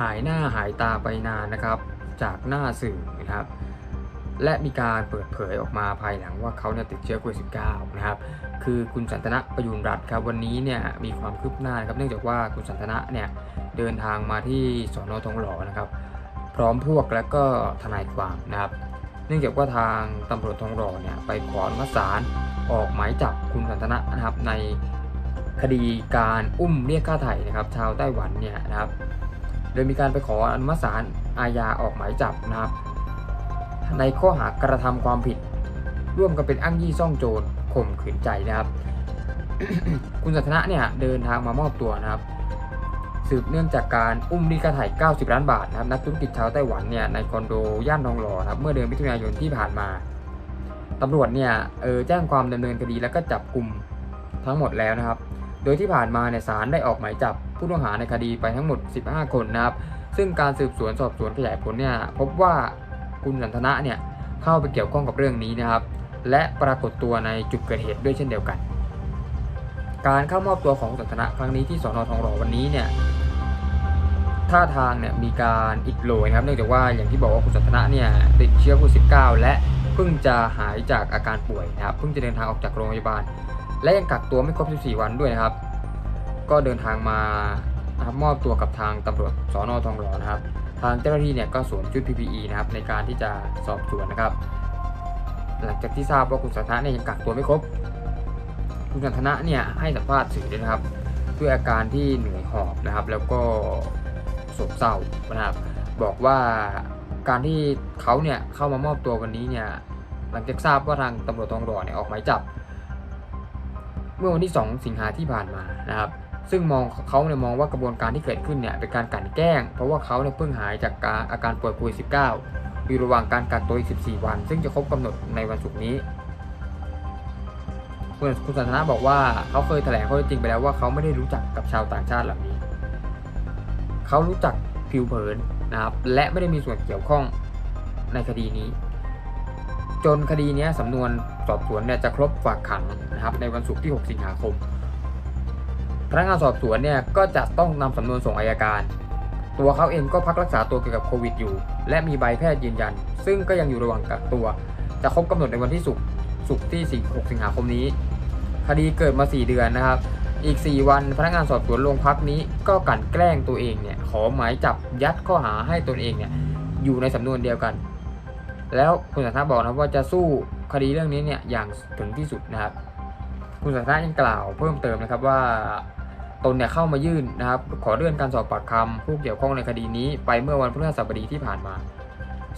หายหน้าหายตาไปนานนะครับ จากหน้าสื่อนะครับ และมีการเปิดเผยออกมาภายหลังว่าเขาเนี่ยติดเชื้อโควิด -19 นะครับ คือคุณสันทนะประยุนรัตน์ครับวันนี้เนี่ยมีความคืบหน้านะครับเนื่องจากว่าคุณสันทนะเนี่ยเดินทางมาที่สอนอทองหล่อนะครับ พร้อมพวกและก็ทนายความนะครับ เนื่องจากว่าทางตำรวจทองหล่อเนี่ยไปขออนุมัติศาลออกหมายจับคุณสันทนะนะครับในคดีการอุ้มเรียกค่าไถ่นะครับ ชาวไต้หวันเนี่ยนะครับ โดยมีการไปขออนุมัติศาลอาญาออกหมายจับนะครับ ในข้อหากระทำความผิด ร่วมกันเป็นอ้างยี่ซ่องโจรข่มขืนใจนะครับ คุณสันทนะเนี่ยเดินทางมามอบตัวนะครับ สืบเนื่องจากการอุ้มรีดค่าไถ่90 ล้านบาทนะครับนักธุรกิจชาวไต้หวันเนี่ยในคอนโดย่านทองหล่อนะครับเมื่อเดือนมิถุนายนที่ผ่านมาตำรวจเนี่ยเออแจ้งความดำเนินคดีแล้วก็จับกลุ่มทั้งหมดแล้วนะครับ โดยที่ผ่านมาเนี่ยศาลได้ออกหมายจับผู้ต้องหาในคดีไปทั้งหมด 15 คนนะครับ ซึ่งการสืบสวนสอบสวนขยายผลเนี่ยพบว่าคุณสันทนะเนี่ยเข้าไปเกี่ยวข้องกับเรื่องนี้นะครับ และปรากฏตัวในจุดเกิดเหตุด้วยเช่นเดียวกัน การเข้ามอบตัวของสันทนะครั้งนี้ที่สอนอทองหล่อวันนี้เนี่ยท่าทางเนี่ยมีการอิดโรยนะครับ เนื่องจากว่าอย่างที่บอกว่าคุณสันทนะเนี่ยติดเชื้อโควิด -19 และเพิ่งจะหายจากอาการป่วยนะครับเพิ่งจะเดินทางออกจากโรงพยาบาล และยังกักตัวไม่ครบ 14 วันด้วยนะครับ ก็เดินทางมานะครับมอบตัวกับทางตำรวจสอนอทองหล่อนะครับ ทางเจ้าหน้าที่เนี่ยก็สวมชุด PPE นะครับในการที่จะสอบสวนนะครับ หลังจากที่ทราบว่าคุณสันทนะเนี่ยยังกักตัวไม่ครบ คุณสันทนะเนี่ยให้สัมภาษณ์สื่อด้วยนะครับ ด้วยอาการที่เหนื่อยหอบนะครับ แล้วก็โศกเศร้านะครับ บอกว่าการที่เขาเนี่ยเข้ามามอบตัววันนี้เนี่ยหลังจากทราบว่าทางตำรวจทองหล่อเนี่ยออกหมายจับ เมื่อวันที่ 2 สิงหาที่ผ่านมานะครับ ซึ่งมองเขาเนี่ยมองว่ากระบวนการที่เกิดขึ้นเนี่ยเป็นการกลั่นแกล้ง เพราะว่าเขาเนี่ยเพิ่งหายจากการอาการป่วยโควิด -19 อยู่ระหว่างการกักตัวอีก 14 วัน ซึ่งจะครบกำหนดในวันศุกร์นี้คุณคุณสันทนาบอกว่าเขาเคยแถลงข้อเท็จจริงไปแล้วว่าเขาไม่ได้รู้จักกับชาวต่างชาติเหล่านี้ เขารู้จักผิวเผินนะครับและไม่ได้มีส่วนเกี่ยวข้องในคดีนี้ จนคดีนี้สำนวนสอบสวนเนี่ยจะครบฝากขังนะครับในวันศุกร์ที่ 6 สิงหาคมพนักงานสอบสวนเนี่ยก็จะต้องนำสำนวนส่งอายการ ตัวเขาเองก็พักรักษาตัวเกี่ยวกับโควิดอยู่ และมีใบแพทย์ยืนยัน ซึ่งก็ยังอยู่ระหว่างกักตัว จะครบกำหนดในวันที่ศุกร์ศุกร์ที่ 6 สิงหาคมนี้ คดีเกิดมา 4 เดือนนะครับ อีก 4 วันพนักงานสอบสวนโรงพักนี้ก็กลั่นแกล้งตัวเองเนี่ยขอหมายจับยัดข้อหาให้ตนเองเนี่ยอยู่ในสำนวนเดียวกัน แล้วคุณสันทนาบอกนะว่าจะสู้คดีเรื่องนี้เนี่ยอย่างถึงที่สุดนะครับ คุณสันทนายังกล่าวเพิ่มเติมนะครับว่าตนเนี่ยเข้ามายื่นนะครับ ขอเลื่อนการสอบปากคำผู้เกี่ยวข้องในคดีนี้ไปเมื่อวันพฤหัสบดีที่ผ่านมา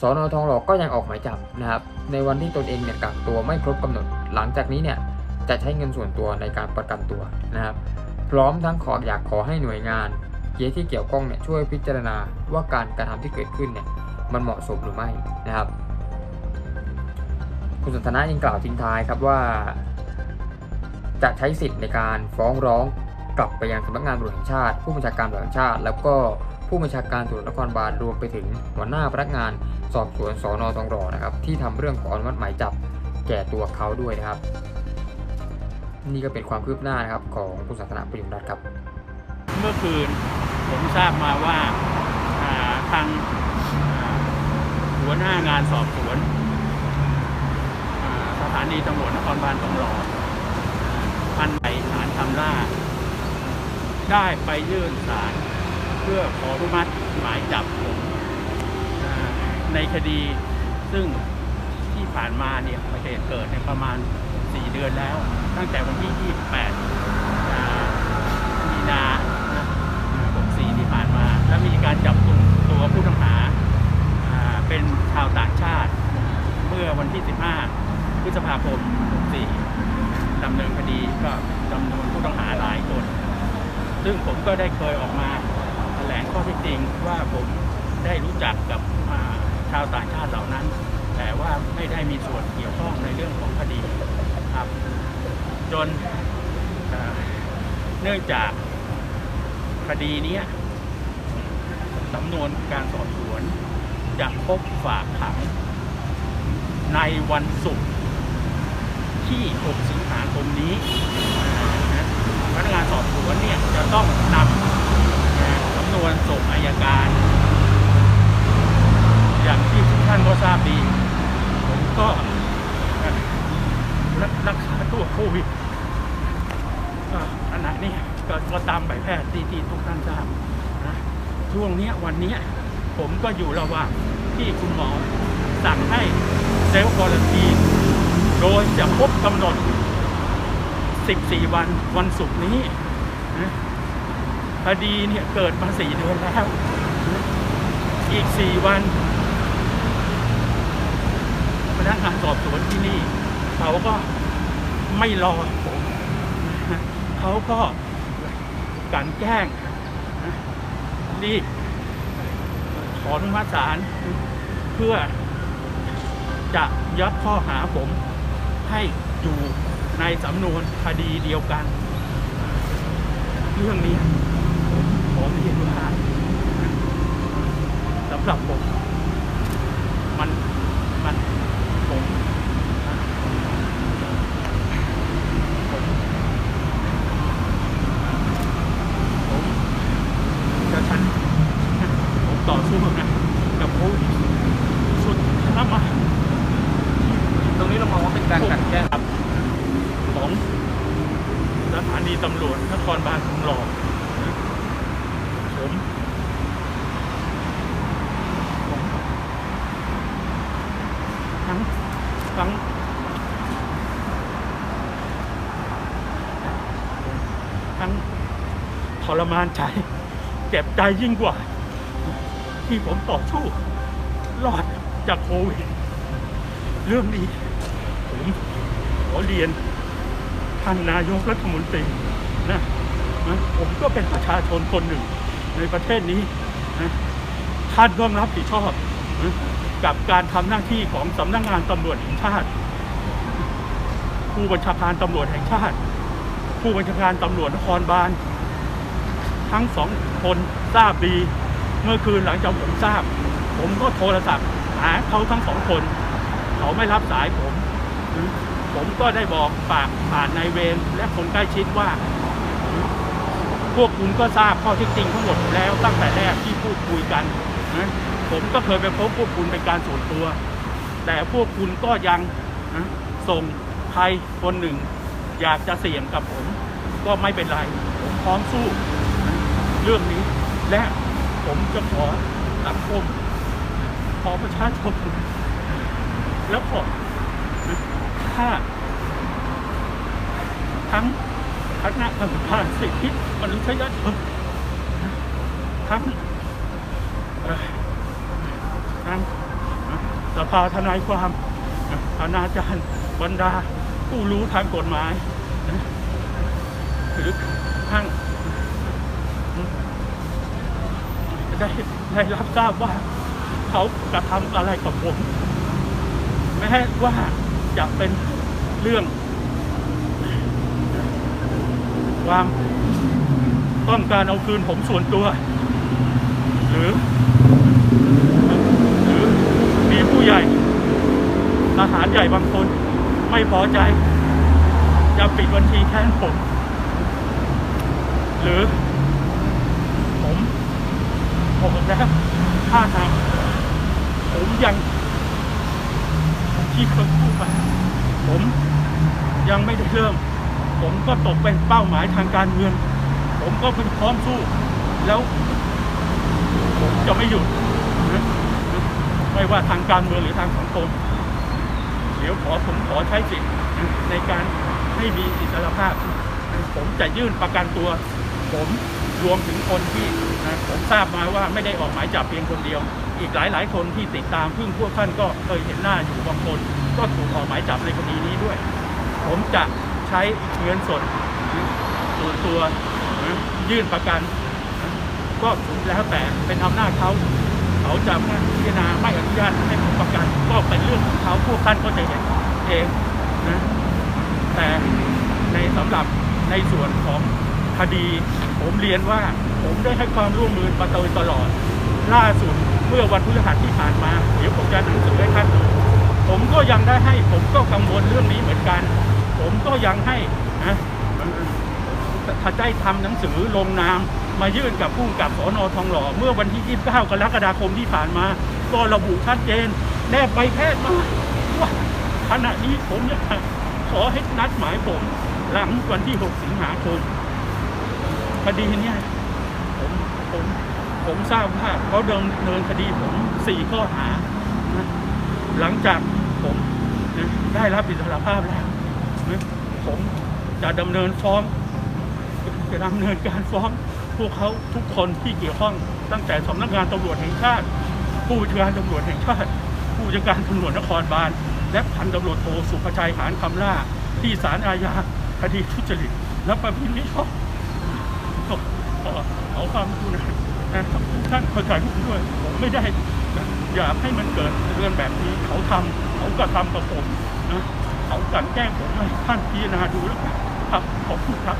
สอนอทองหลอกก็ยังออกหมายจับนะครับ ในวันที่ตนเองเนี่ยกักตัวไม่ครบกำหนด หลังจากนี้เนี่ยจะใช้เงินส่วนตัวในการประกันตัวนะครับ พร้อมทั้งขออยากขอให้หน่วยงานเกี่ยที่เกี่ยวข้องเนี่ยช่วยพิจารณาว่าการกระทำที่เกิดขึ้นเนี่ยมันเหมาะสมหรือไม่นะครับ คุณสันทนายังกล่าวทิ้งท้ายครับว่า จะใช้สิทธิ์ในการฟ้องร้องกลับไปยังสำนักงานตำรวจแห่งชาติ ผู้บัญชาการตำรวจแห่งชาติ แล้วก็ผู้บัญชาการตำรวจนครบาลรวมไปถึงหัวหน้าพนักงานสอบสวนสอนอทองหล่อนะครับที่ทำเรื่องขออนุมัติหมายจับแก่ตัวเขาด้วยนะครับ นี่ก็เป็นความคืบหน้านะครับของคุณสันทนาประยุงรัตน์ครับ เมื่อคืนผมทราบมาว่าาทางาหัวหน้างานสอบสวน นีตำรวจนครบาลทองหล่อพันไปฐานคำล่า ได้ไปยื่นศาลเพื่อขออนุมัติหมายจับผมอ่าในคดีซึ่งที่ผ่านมาเนี่ยเหตุเกิดในประมาณ 4 เดือนแล้ว ตั้งแต่วันที่ 28 มีนา64 ที่ผ่านมา แล้วมีการจับกลุ่มตัวผู้ต้องหาอ่าเป็นชาวต่างชาติ เมื่อวันที่ 15 พฤษภาคม64ดำเนินคดีก็จำนวนผู้ต้องหาหลายคน ซึ่งผมก็ได้เคยออกมาแถลงข้อเท็จจริงว่าผมได้รู้จักกับชาวต่างชาติเหล่านั้น แต่ว่าไม่ได้มีส่วนเกี่ยวข้องในเรื่องของคดีครับ จนเนื่องจากคดีนี้สำนวนการสอบสวนจะพบฝากขังในวันศุกร์ ที่ 6 สิงหาคมนี้พนักงานสอบสวนเนี่ยจะต้องนำสำนวนส่งอายการ อย่างที่ทุกท่านก็ทราบดี ผมก็รักษาตัวโควิดขณะนี้ก็ตามใบแพทย์ที่ทุกท่านทราบนะช่วงนี้วันนี้ผมก็อยู่ระหว่างที่คุณหมอสั่งให้เซลล์ควอลันที โดยจะครบกำหนด 14 วันวันศุกร์นี้นะคดีเนี่ยเกิดมา4เดือนแล้ว อีก4วันพนักงานสอบสวนที่นี่ เขาก็ไม่รอผมเขาก็กลันแกล้งรีบขออนุมัติศาลเพื่อจะยัดข้อหาผม ให้อยู่ในสำนวนคดีเดียวกัน เรื่องนี้ผมเห็นว่าสำหรับผมมันมันผมผมผมจะฉันผมต่อสู้นะกับโควิดสุดท้ายมา ตรงนี้เรามองว่าเป็นการกลันแกล้ง ครับของสถานีตำรวจนครบาลทองหล่อนะผมผมทั้งทั้งทั้งท รมานใจ เจ็บใจยิ่งกว่า ที่ผมต่อสู้รอดจากโควิด เรื่องนี้ ผมขอเรียนท่านนายกรัฐมนตรีนะนะผมก็เป็นประชาชนคนหนึ่งในประเทศนี้นะท่านต้องรับผิดชอบนะกับการทำหน้าที่ของสำนักงานตำรวจแห่งชาติ ผู้บัญชาการตำรวจแห่งชาติ ผู้บัญชาการตำรวจนครบาล ทั้งสองคนทราบดี เมื่อคืนหลังจากผมทราบ ผมก็โทรศัพท์หาเขาทั้งสองคน เขาไม่รับสายผม ผมก็ได้บอกปากผ่านนายเวรและคนใกล้ชิดว่า พวกคุณก็ทราบข้อเท็จจริงทั้งหมดแล้วตั้งแต่แรกที่พูดคุยกันนะผมก็เคยไปพบพวกคุณเป็นการส่วนตัว แต่พวกคุณก็ยังนะส่งใครคนหนึ่ง อยากจะเสี่ยงกับผม ก็ไม่เป็นไร ผมพร้อมสู้ รื่องนี้ และผมจะขอสังคมขอประชาชนแล้วขอถ้าทั้งคณะกรรมการสิทธิมนุษยชนทั้งเอ่อทั้งสภาทนายความอนาจารย์บรรดาผู้รู้ทางกฎหมาย หรือทั้ง ได้ได้รับทราบว่าเขากระทำอะไรกับผม แม้ว่าจะเป็นเรื่อง ความต้องการเอาคืนผมส่วนตัว หรือ หรือมีผู้ใหญ่ทหารใหญ่บางคนไม่พอใจ จะปิดบัญชีแค้นผม หรือ ผมแล้วถ้าทางผมยังที่เคยพูดไปผมยังไม่ได้เริ่ม ผมก็ตกเป็นเป้าหมายทางการเมือง ผมก็เป็นพร้อมสู้ แล้วผมจะไม่หยุดไม่ว่าทางการเมืองหรือทางสังคมเดี๋ยวขอผมขอใช้สิทธิ์ในการให้มีอิสรภาพ ผมจะยื่นประกันตัว ผม รวมถึงคนที่นะผมทราบมาว่าไม่ได้ออกหมายจับเพียงคนเดียว อีกหลายหลายคนที่ติดตามพึ่งพวกท่านก็เคยเห็นหน้าอยู่บางคน ก็ถูกออกหมายจับในคดีนี้ด้วย ผมจะใช้เงินสดส่วนตัวยื่นประกันนะก็แล้วแต่เป็นอำนาจเขาเขาจะพิจารณาไม่อนุญาตให้ผมประกัน ก็เป็นเรื่องของเขาพวกท่านก็จะเห็นเองนะแต่ในสำหรับในส่วนของ คดี ผมเรียนว่าผมได้ให้ความร่วมมือมาโดยตลอด ล่าสุดเมื่อวันพฤหัสที่ผ่านมา เดี๋ยวผมจะหนังสือให้ท่านดูผมก็ยังได้ให้ผมก็กังวลเรื่องนี้เหมือนกัน ผมก็ยังให้นะถ้าได้ทำหนังสือลงนามมายื่นกับผู้กับสอนอทองหล่อ เมื่อวันที่ 29 กรกฎาคมที่ผ่านมา ก็ระบุชัดเจน แนบใบแพทย์มาว่าขณะนี้ผมเนี่ยขอให้นัดหมายผม หลังวันที่ 6 สิงหาคม คดีเนี่ยผมผมผมทราบว่าเขาดำเนินคดีผมสี่ข้อหานะหลังจากผมนะได้รับอิสรภาพแล้วนะผมจะดำเนินฟ้องจะดำเนินการฟ้องพวกเขาทุกคนที่เกี่ยวข้องตั้งแต่สำนักงานตำรวจแห่งชาติ ผู้บัญชาการตำรวจแห่งชาติ ผู้จัดการตำรวจนครบาล และพันตำรวจโทสุภชัยหานคำล่า ที่ศาลอาญาคดีทุจริตและประพฤติมิชอบ เอาความกรุณานะท่านเข้าใจผมด้วยผมไม่ได้อยากให้มันเกิดเรื่องแบบนี้เขาทำเขาก็ทำกับผมนะเขากันแกล้งผมให้ท่านพิจารณาดูแล้วกันครับขอบคุณครับ